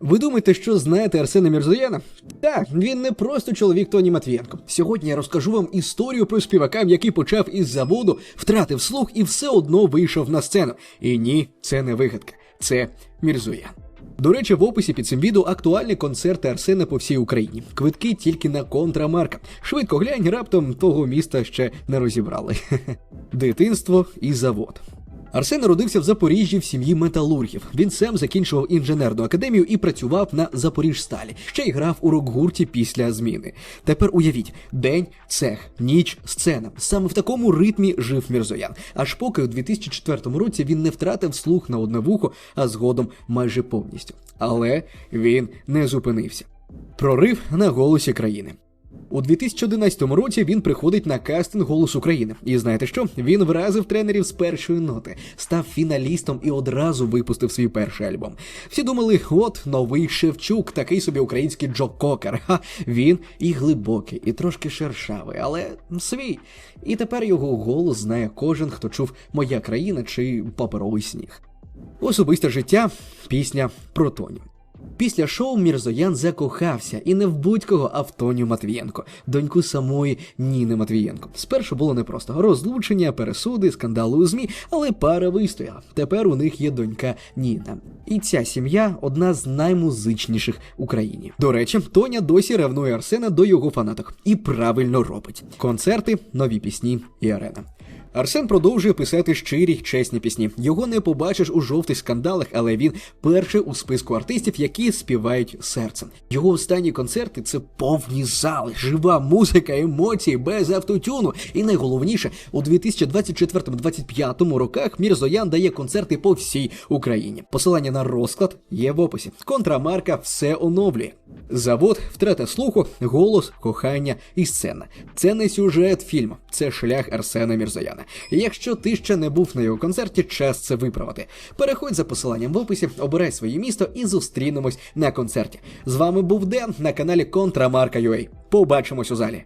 Ви думаєте, що знаєте Арсена Мірзояна? Так, він не просто чоловік Тоні Матвієнко. Сьогодні я розкажу вам історію про співака, який почав із заводу, втратив слух і все одно вийшов на сцену. І ні, це не вигадка, це Мірзоян. До речі, в описі під цим відео актуальні концерти Арсена по всій Україні. Квитки тільки на контрамарка. Швидко глянь, раптом того міста ще не розібрали. Дитинство і завод. Арсен народився в Запоріжжі в сім'ї металургів. Він сам закінчував інженерну академію і працював на Запоріжсталі. Ще й грав у рок-гурті після зміни. Тепер уявіть, день цех, ніч сцена. Саме в такому ритмі жив Мірзоян. Аж поки у 2004 році він не втратив слух на одне вухо, а згодом майже повністю. Але він не зупинився. Прорив на голосі країни. У 2011 році він приходить на кастинг Голос України. І знаєте що? Він вразив тренерів з першої ноти, став фіналістом і одразу випустив свій перший альбом. Всі думали, от новий Шевчук, такий собі український Джо Кокер. Ха, він і глибокий, і трошки шершавий, але свій. І тепер його голос знає кожен, хто чув Моя країна чи паперовий сніг. Особисте життя, пісня про Тоню. Після шоу Мірзоян закохався і не в будь-кого, а в Тоню Матвієнко, доньку самої Ніни Матвієнко. Спершу було непросто розлучення, пересуди, скандали у змі, але пара вистояла. Тепер у них є донька Ніна. І ця сім'я одна з наймузичніших в Україні. До речі, Тоня досі ревнує Арсена до його фанаток і правильно робить. Концерти, нові пісні і арена. Арсен продовжує писати щирі чесні пісні. Його не побачиш у жовтих скандалах, але він перший у списку артистів, які співають серцем. Його останні концерти це повні зали, жива музика, емоції без автотюну. І найголовніше, у 2024-2025 роках Мірзоян дає концерти по всій Україні. Посилання на розклад є в описі. Контрамарка все оновлює. Завод, втрата слуху, голос, кохання і сцена. Це не сюжет фільму, це шлях Арсена Мірзояна. Якщо ти ще не був на його концерті, час це виправити. Переходь за посиланням в описі, обирай своє місто і зустрінемось на концерті. З вами був Ден на каналі Контрамарка.ua. Побачимось у залі.